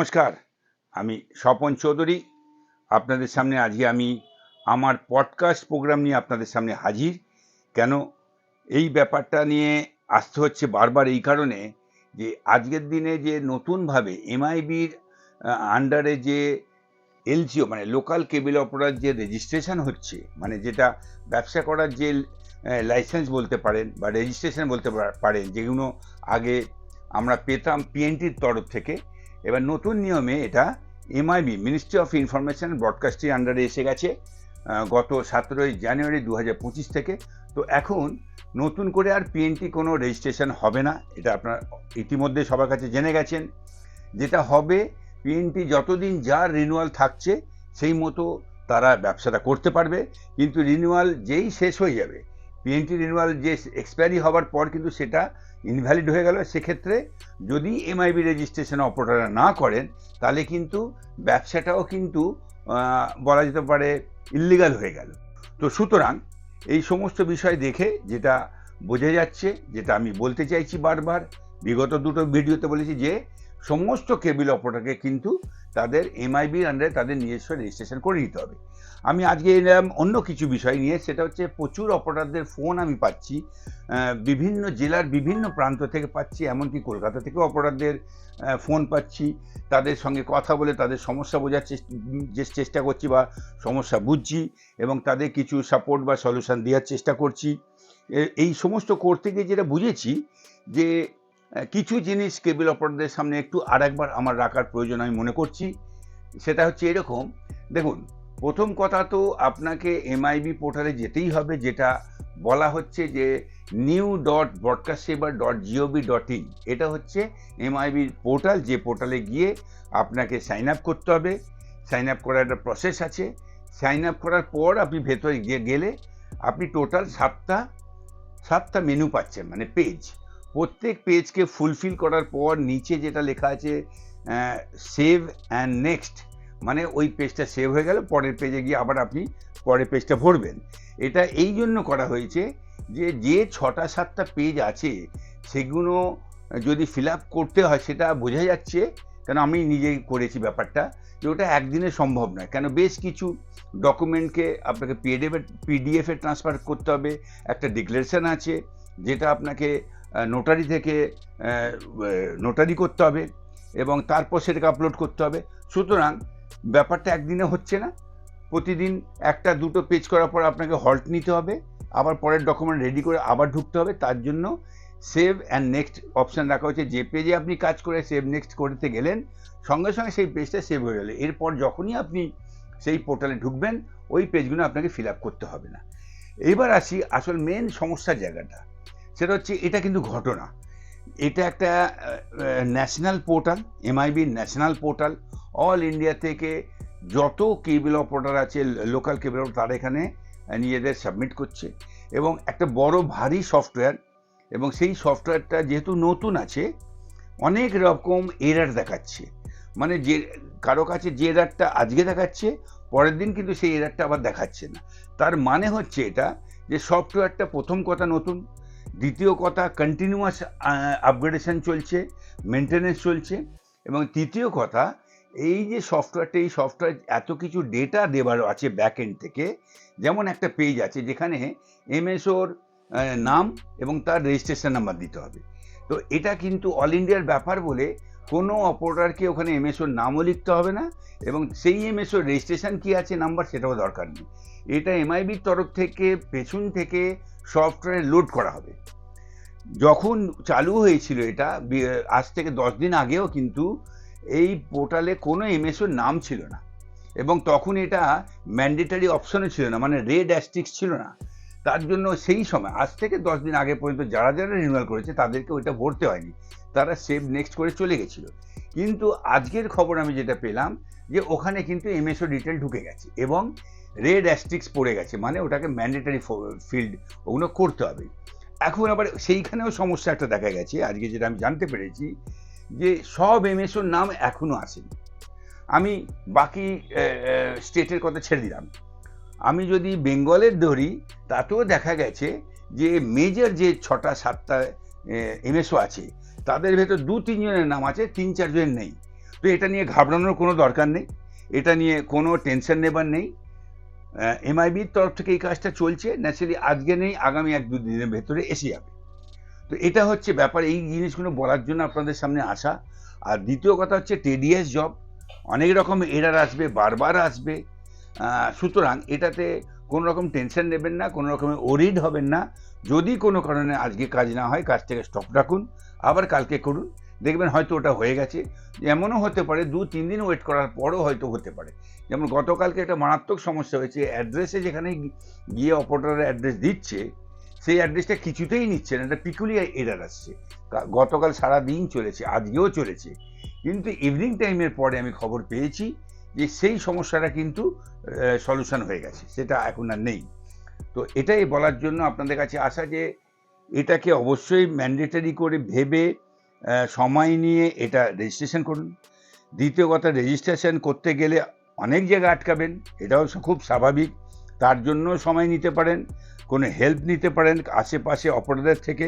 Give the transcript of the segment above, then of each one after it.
নমস্কার, আমি স্বপন চৌধুরী। আপনাদের সামনে আজকে আমি আমার পডকাস্ট প্রোগ্রাম নিয়ে আপনাদের সামনে হাজির। কেন? এই ব্যাপারটা নিয়ে আসতে হচ্ছে বারবার এই কারণে যে আজকের দিনে যে নতুনভাবে এমআইবির আন্ডারে যে এলজিও মানে লোকাল কেবল অপারেটর যে রেজিস্ট্রেশন হচ্ছে মানে যেটা ব্যবসা করার যে লাইসেন্স বলতে পারেন বা রেজিস্ট্রেশন বলতে পারেন, যেগুলো আগে আমরা পেতাম পিএনটির তরফ থেকে এবার নতুন নিয়মে এটা MIB ministry of information broadcasting আন্ডারে এসে গেছে গত সতেরোই জানুয়ারি দু হাজার পঁচিশ থেকে। তো এখন নতুন করে আর পিএনটি কোনো রেজিস্ট্রেশন হবে না, এটা আপনার ইতিমধ্যে সবার কাছে জেনে গেছেন। যেটা হবে পিএনটি যতদিন যার রিনিউয়াল থাকছে, সেই মতো তারা ব্যবসাটা করতে পারবে, কিন্তু রিনিউয়াল যেই শেষ হয়ে যাবে পিএনটি রিনিউয়াল যে এক্সপায়ারি হওয়ার পর কিন্তু সেটা ইনভ্যালিড হয়ে গেল। সেক্ষেত্রে যদি এমআইবি রেজিস্ট্রেশন অপারেটররা না করেন, তাহলে কিন্তু ব্যবসাটাও কিন্তু বলা যেতে পারে ইল্লিগাল হয়ে গেল। তো সুতরাং এই সমস্ত বিষয় দেখে যেটা বোঝা যাচ্ছে, যেটা আমি বলতে চাইছি বারবার, বিগত দুটো ভিডিওতে বলেছি যে সমস্ত কেবিল অপারেটরকে কিন্তু তাদের এমআইবির আন্ডারে তাদের নিজস্ব রেজিস্ট্রেশন করে নিতে হবে। আমি আজকে এলাম অন্য কিছু বিষয় নিয়ে সেটা হচ্ছে প্রচুর অপারেটরদের ফোন আমি পাচ্ছি বিভিন্ন জেলার বিভিন্ন প্রান্ত থেকে পাচ্ছি এমনকি কলকাতা থেকেও আহ, ফোন পাচ্ছি। তাদের সঙ্গে কথা বলে তাদের সমস্যা বোঝার চেষ্টা করছি বা সমস্যা বুঝছি এবং তাদের কিছু সাপোর্ট বা সলিউশন দেওয়ার চেষ্টা করছি। এই সমস্ত করতে গিয়ে যেটা বুঝেছি যে কিছু জিনিস কেবল অপারেটরদের সামনে একটু আরেকবার আমার রাখার প্রয়োজন আমি মনে করছি। সেটা হচ্ছে এরকম, দেখুন, প্রথম কথা তো আপনাকে এমআইবি পোর্টালে যেতেই হবে, যেটা বলা হচ্ছে যে new dot broadcast saver dot GOV dot in এটা হচ্ছে এমআইবির পোর্টাল যে পোর্টালে গিয়ে আপনাকে সাইন আপ করতে হবে। সাইন আপ করার একটা প্রসেস আছে। সাইন আপ করার পর আপনি ভেতরে গিয়ে গেলে আপনি টোটাল সাতটা সাতটা মেনু পাচ্ছেন মানে পেজ প্রত্যেক পেজকে ফুলফিল করার পর নিচে যেটা লেখা আছে সেভ অ্যান্ড নেক্সট মানে ওই পেজটা সেভ হয়ে গেল, পরের পেজে গিয়ে আবার আপনি পরের পেজটা ভরবেন। এটা এই জন্য করা হয়েছে যে যে ছটা সাতটা পেজ আছে, সেগুলো যদি ফিল আপ করতে হয়, সেটা বোঝা যাচ্ছে, কেন আমি নিজেই করেছি ব্যাপারটা, যে ওটা একদিনে সম্ভব নয়। কেন বেশ কিছু ডকুমেন্টকে আপনাকে পিডিএফ পিডিএফে ট্রান্সফার করতে হবে। একটা ডিক্লারেশন আছে, যেটা আপনাকে নোটারি থেকে নোটারি করতে হবে এবং তারপর সেটাকে আপলোড করতে হবে। সুতরাং ব্যাপারটা একদিনে হচ্ছে না। প্রতিদিন একটা, দুটো পেজ করার পর আপনাকে হল্ট নিতে হবে। আবার পরের ডকুমেন্ট রেডি করে আবার ঢুকতে হবে। তার জন্য সেভ অ্যান্ড নেক্সট অপশান রাখা হচ্ছে যে পেজে আপনি কাজ করে সেভ নেক্সট করতে গেলেন, সঙ্গে সঙ্গে সেই পেজটা সেভ হয়ে গেল। এরপর যখনই আপনি সেই পোর্টালে ঢুকবেন, ওই পেজগুলো আপনাকে ফিল আপ করতে হবে না। এবার আসি আসল মেন সমস্যার জায়গাটা। সেটা হচ্ছে এটা কিন্তু ঘটনা। এটা একটা national portal MIB national portal all India থেকে যত কেবল অপারেটার আছে লোকাল কেবল অপারেটর তারা এখানে নিজেদের সাবমিট করছে। এবং একটা বড় ভারী সফটওয়্যার এবং সেই সফটওয়্যারটা যেহেতু নতুন আছে, অনেক রকম এরার দেখাচ্ছে। মানে যে, কারও কাছে যে এরারটা আজকে দেখাচ্ছে, পরের দিন কিন্তু সেই এরারটা আবার দেখাচ্ছে না। তার মানে হচ্ছে এটা, যে সফটওয়্যারটা প্রথম কথা নতুন দ্বিতীয় কথা কন্টিনিউয়াস আপগ্রেডেশন চলছে মেনটেনেন্স চলছে, এবং তৃতীয় কথা, এই যে সফটওয়্যারটা এই সফটওয়্যার এত কিছু ডেটা দেবার আছে ব্যাক এন্ড থেকে, যেমন একটা পেজ আছে যেখানে এমএসওর নাম এবং তার রেজিস্ট্রেশন নাম্বার দিতে হবে। তো এটা কিন্তু অল ইন্ডিয়ার ব্যাপার বলে কোনো অপারেটরকে ওখানে এমএসওর নামও লিখতে হবে না, এবং সেই এমএসওর রেজিস্ট্রেশন কী আছে নাম্বার সেটাও দরকার নেই। এটা এমআইবির তরফ থেকে, পেছন থেকে সফটওয়্যার লোড করা হবে। যখন চালু হয়েছিল এটা আজ থেকে দশ দিন আগেও কিন্তু এই পোর্টালে কোনো এমএসওর নাম ছিল না। এবং তখন এটা ম্যান্ডেটারি অপশনও ছিল না মানে রেড অ্যাস্টিক্স ছিল না। তার জন্য সেই সময়, আজ থেকে দশ দিন আগে পর্যন্ত যারা যারা রিনিউয়াল করেছে, তাদেরকে ওইটা ভরতে হয়নি। তারা সেভ নেক্সট করে চলে গেছিল। কিন্তু আজকের খবর আমি যেটা পেলাম যে ওখানে কিন্তু এমএসও ডিটেল ঢুকে গেছে এবং রেড অ্যাস্টিক্স পড়ে গেছে মানে ওটাকে ম্যান্ডেটারি ফিল্ড ওগুলো করতে হবে। এখন আবার সেইখানেও সমস্যা একটা দেখা গেছে, আজকে যেটা আমি জানতে পেরেছি যে সব এমএসওর নাম এখনও আসেনি। আমি বাকি স্টেটের কথা ছেড়ে দিলাম। আমি যদি বেঙ্গলের ধরি, তাতেও দেখা গেছে যে মেজর যে ছটা, সাতটা এমএসও আছে তাদের ভেতর দু তিনজনের নাম আছে, তিন চারজনের নেই। তো এটা নিয়ে ঘাবড়ানোর কোনো দরকার নেই। এটা নিয়ে কোনো টেনশন নেবার নেই। এমআইবির তরফ থেকে এই কাজটা চলছে। ন্যাচারালি আজকে নেই, আগামী এক দু দিনের ভেতরে এসে যাবে। তো এটা হচ্ছে ব্যাপার, এই জিনিসগুলো বলার জন্য আপনাদের সামনে আসা। আর দ্বিতীয় কথা হচ্ছে টেডিএস জব অনেক রকম এরার আসবে, বারবার আসবে। সুতরাং এটাতে কোনো রকম টেনশন নেবেন না, কোনো রকমের ওরিড হবেন না। যদি কোনো কারণে আজকে কাজ না হয়, কাজ থেকে স্টপ রাখুন, আবার কালকে করুন। দেখবেন হয়তো ওটা হয়ে গেছে। এমনও হতে পারে, দু, তিন দিন ওয়েট করার পরও হয়তো হতে পারে। যেমন গতকালকে একটা মারাত্মক সমস্যা হয়েছে অ্যাড্রেসে যেখানে গিয়ে অপারেটরের অ্যাড্রেস দিচ্ছে, সেই অ্যাড্রেসটা কিছুতেই নিচ্ছে না এটা পিকুলিয়ার এরার আসছে। গতকাল সারা দিন চলেছে, আজকেও চলেছে। কিন্তু ইভিনিং টাইমের পরে আমি খবর পেয়েছি যে সেই সমস্যাটা কিন্তু সলিউশন হয়ে গেছে, সেটা এখন আর নেই। তো এটাই বলার জন্য আপনাদের কাছে আসা যে, এটাকে অবশ্যই ম্যান্ডেটারি করে ভেবে সময় নিয়ে এটা রেজিস্ট্রেশন করুন। দ্বিতীয় কথা রেজিস্ট্রেশন করতে গেলে অনেক জায়গায় আটকাবেন, এটাও খুব স্বাভাবিক। তার জন্য সময় নিতে পারেন, কোনো হেল্প নিতে পারেন আশেপাশে অপরাধের থেকে।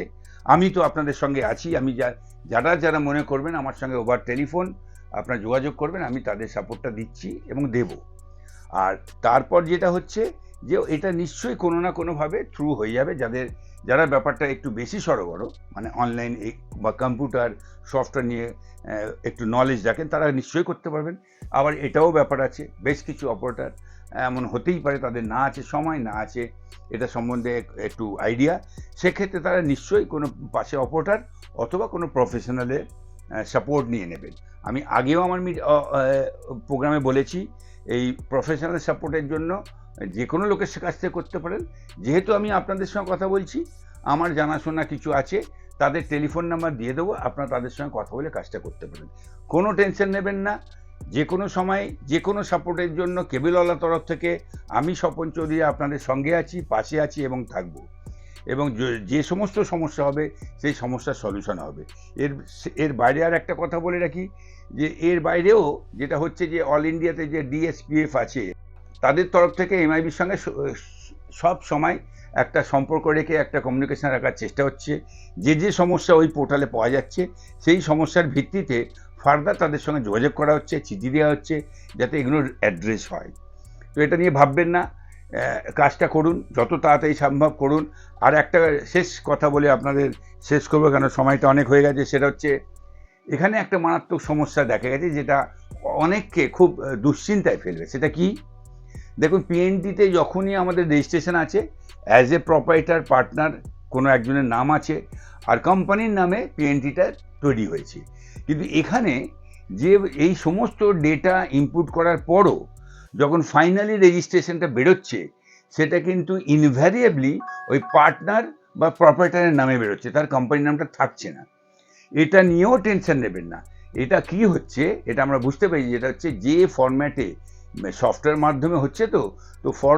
আমি তো আপনাদের সঙ্গে আছি, আমি যা, যারা যারা মনে করবেন আমার সঙ্গে ওভার টেলিফোন আপনারা যোগাযোগ করবেন, আমি তাদের সাপোর্টটা দিচ্ছি এবং দেব। আর তারপর যেটা হচ্ছে যে, এটা নিশ্চয়ই কোনো না কোনোভাবে থ্রু হয়ে যাবে। যাদের, যারা ব্যাপারটা একটু বেশি সরগর মানে অনলাইন বা কম্পিউটার সফটওয়্যার নিয়ে একটু নলেজ রাখেন, তারা নিশ্চয়ই করতে পারবেন। আবার এটাও ব্যাপার আছে, বেশ কিছু অপারেটার এমন হতেই পারে, তাদের না আছে, সময় না আছে, এটা সম্বন্ধে একটু আইডিয়া সেক্ষেত্রে তারা নিশ্চয়ই কোনো পাশে অপারেটার অথবা কোনো প্রফেশনালের সাপোর্ট নিয়ে নেবেন। আমি আগেও আমার প্রোগ্রামে বলেছি, এই প্রফেশনাল সাপোর্টের জন্য যে কোনো লোকের কাছ থেকে করতে পারেন। যেহেতু আমি আপনাদের সঙ্গে কথা বলছি, আমার জানাশোনা কিছু আছে, তাদের টেলিফোন নাম্বার দিয়ে দেবো, আপনারা তাদের সঙ্গে কথা বলে কাজটা করতে পারেন। কোনো টেনশন নেবেন না, যে কোনো সময়, যে কোনো সাপোর্টের জন্য কেবিলওয়ালা তরফ থেকে আমি স্বপন চৌধুরী আপনাদের সঙ্গে আছি, পাশে আছি এবং থাকব। এবং যে- সমস্ত সমস্যা হবে, সেই সমস্যার সলিউশন হবে। এর এর বাইরে আর একটা কথা বলে রাখি, যে এর বাইরেও যেটা হচ্ছে যে অল ইন্ডিয়াতে যে ডিএসপিএফ আছে, তাদের তরফ থেকে এমআইবির সঙ্গে সব সময় একটা সম্পর্ক রেখে একটা কমিউনিকেশন রাখার চেষ্টা হচ্ছে। যে যে সমস্যা ওই পোর্টালে পাওয়া যাচ্ছে, সেই সমস্যার ভিত্তিতে ফার্দার তাদের সঙ্গে যোগাযোগ করা হচ্ছে, চিঠি দেওয়া হচ্ছে, যাতে এগুলোর অ্যাড্রেস হয়। তো এটা নিয়ে ভাববেন না। কাজটা করুন, যত তাড়াতাড়ি সম্ভব করুন। আর একটা শেষ কথা বলে আপনাদের শেষ করব, কেন সময়টা অনেক হয়ে গেছে, সেটা হচ্ছে এখানে একটা মারাত্মক সমস্যা দেখা গেছে, যেটা অনেককে খুব দুশ্চিন্তায় ফেলবে। সেটা কি? দেখুন পিএনটিতে যখনই আমাদের রেজিস্ট্রেশন আছে অ্যাজ এ প্রপারেটার পার্টনার কোনো একজনের নাম আছে, আর কোম্পানির নামে পিএনটিটা তৈরি হয়েছে। কিন্তু এখানে যে এই সমস্ত ডেটা ইনপুট করার পরও যখন ফাইনালি রেজিস্ট্রেশনটা বেরোচ্ছে, সেটা কিন্তু ইনভ্যারিয়েবলি ওই পার্টনার বা প্রপারেটারের নামে বেরোচ্ছে, তার কোম্পানির নামটা থাকছে না। এটা নিয়েও টেনশন নেবেন না। এটা কি হচ্ছে, এটা আমরা বুঝতে পারি যেটা হচ্ছে যে ফরম্যাটে সফটওয়্যার মাধ্যমে হচ্ছে তো তো ফর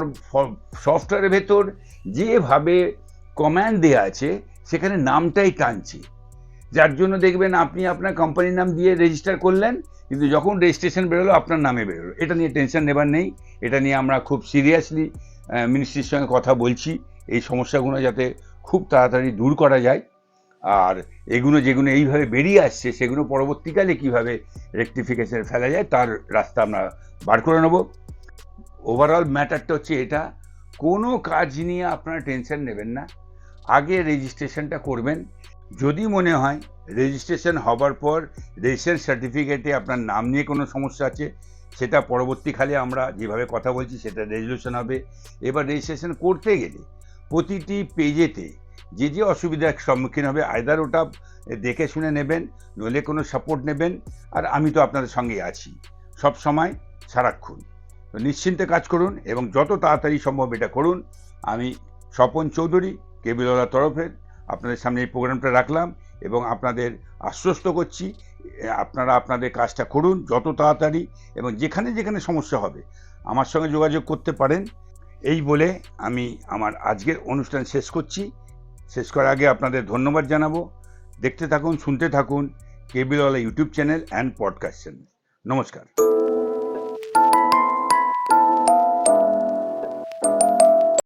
সফটওয়্যারের ভেতর যেভাবে কমান্ড দেওয়া আছে, সেখানে নামটাই টানছে। যার জন্য দেখবেন আপনি আপনার কোম্পানির নাম দিয়ে রেজিস্টার করলেন, কিন্তু যখন রেজিস্ট্রেশন বেরোলো, আপনার নামে বেরোলো। এটা নিয়ে টেনশন নেবার নেই। এটা নিয়ে আমরা খুব সিরিয়াসলি মিনিস্ট্রির সঙ্গে কথা বলছি। এই সমস্যাগুলো যাতে খুব তাড়াতাড়ি দূর করা যায়। আর এগুলো যেগুলো এইভাবে বেরিয়ে আসছে, সেগুলো পরবর্তীকালে কীভাবে রেকটিফিকেশন ফেলা যায়, তার রাস্তা আমরা বার করে নেব। ওভারঅল ম্যাটারটা হচ্ছে এটা। কোনো কাজ নিয়ে আপনারা টেনশন নেবেন না। আগে রেজিস্ট্রেশনটা করবেন। যদি মনে হয় রেজিস্ট্রেশন হবার পর রেজিস্ট্রেশন সার্টিফিকেটে আপনার নাম নিয়ে কোনো সমস্যা আছে, সেটা পরবর্তীকালে আমরা যেভাবে কথা বলছি সেটা রেজলিউশন হবে। এবার রেজিস্ট্রেশন করতে গেলে প্রতিটি পেজেতে যে যে অসুবিধার সম্মুখীন হবে আয়দার ওটা দেখে শুনে নেবেন, নইলে কোনো সাপোর্ট নেবেন, আর আমি তো আপনাদের সঙ্গে আছি। সব সময় সারাক্ষণ। নিশ্চিন্তে কাজ করুন এবং যত তাড়াতাড়ি সম্ভব এটা করুন। আমি স্বপন চৌধুরী কেবিলওয়ালার তরফে আপনাদের সামনে এই প্রোগ্রামটা রাখলাম এবং আপনাদের আশ্বস্ত করছি আপনারা আপনাদের কাজটা করুন যত তাড়াতাড়ি এবং যেখানে যেখানে সমস্যা হবে আমার সঙ্গে যোগাযোগ করতে পারেন। এই বলে আমি আমার আজকের অনুষ্ঠান শেষ করছি। শেষ করার আগে আপনাদের ধন্যবাদ জানাব। দেখতে থাকুন, শুনতে থাকুন কেবিলওয়ালা YouTube channel and podcast channel. নমস্কার।